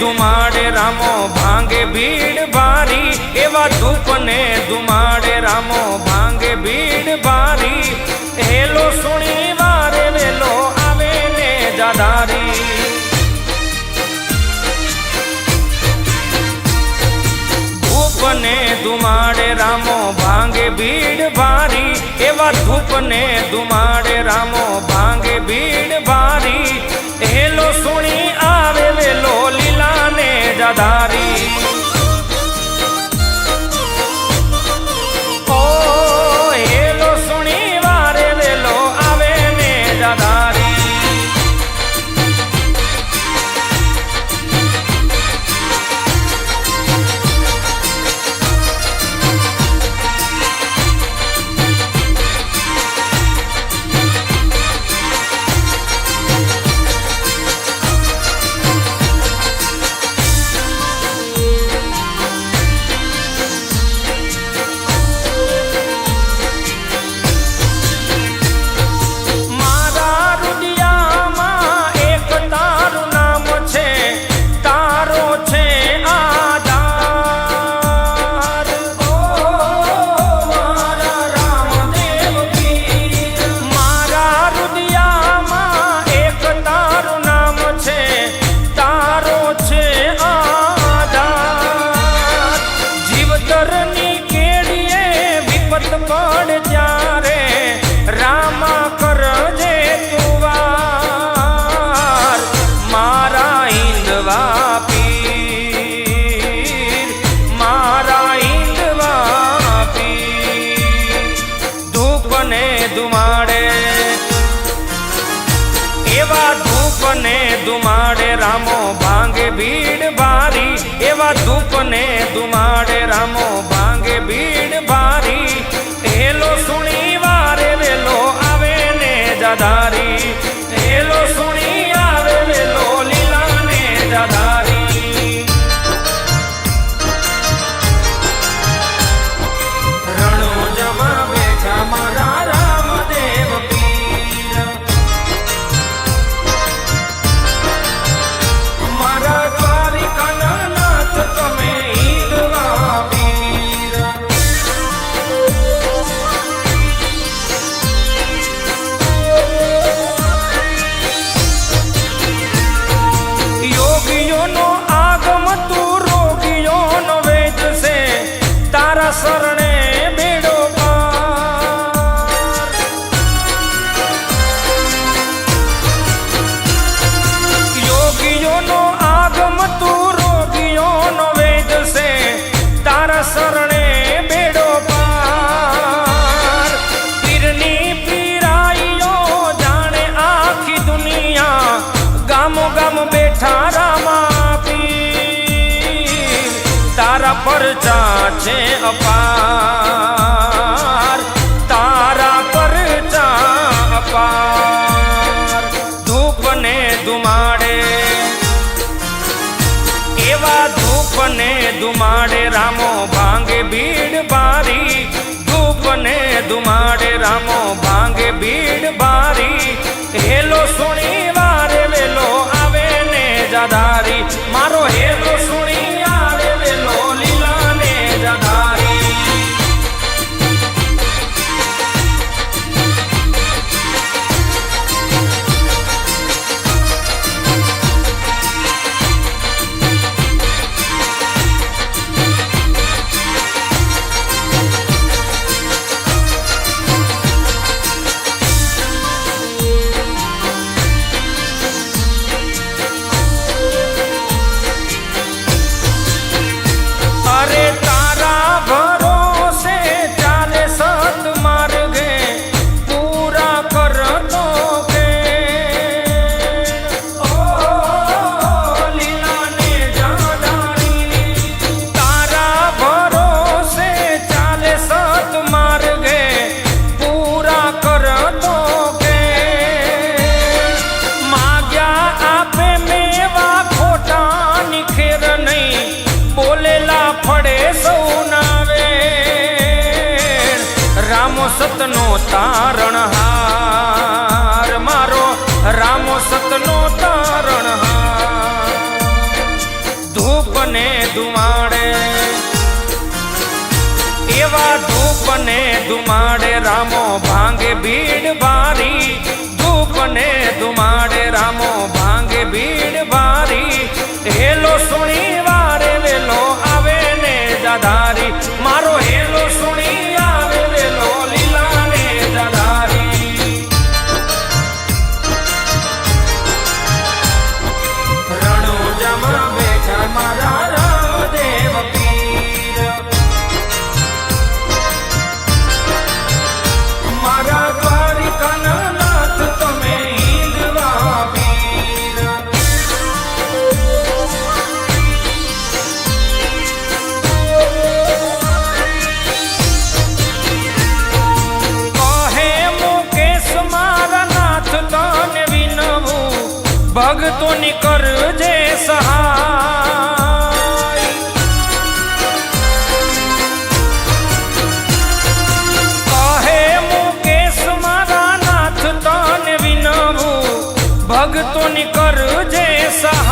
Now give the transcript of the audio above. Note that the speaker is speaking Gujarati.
ધુમાડે રામો ભાંગે ભીડ ભારી. એવા ધૂપને ધુમાડે રામો ભાંગે ભીડ ભારી. હેલો સુણી વારે વેલો આવે ને જાદારી. ધૂપને ધુમાડે રામો ભાંગે ભીડ ભારી. એવા ધૂપને ધુમાડે રામો ભાંગે ભીડ ભારી. હેલો ધૂપને ધુમાડે રામો ભાંગે ભીડ ભારી એવા ધૂપને ધુમાડે રામો ભાંગે ભીડ તારા શરણે બેડો યોગીઓનો આગમ તું રોગીઓનો વેદ છે. તારા શરણે બેડો પાર. છે અપાર. તારા પરચા અપાર. ધૂપને ધુમાડે. એવા ધૂપને ધુમાડે રામો ભાંગે ભીડ ભારી ધૂપને ધુમાડે રામો ભાંગે ભીડ સતનો તારણહાર મારો રામો સતનો તારણ તારણહાર ધૂપને દુમાડે એવા ધૂપને દુમાડે રામો ભાંગે ભીડ બારી ભક્તોની કરજે સહાય. કહે મુકેશ મારા નાથ તન વિનવું ભક્તોની કરજે સહાય.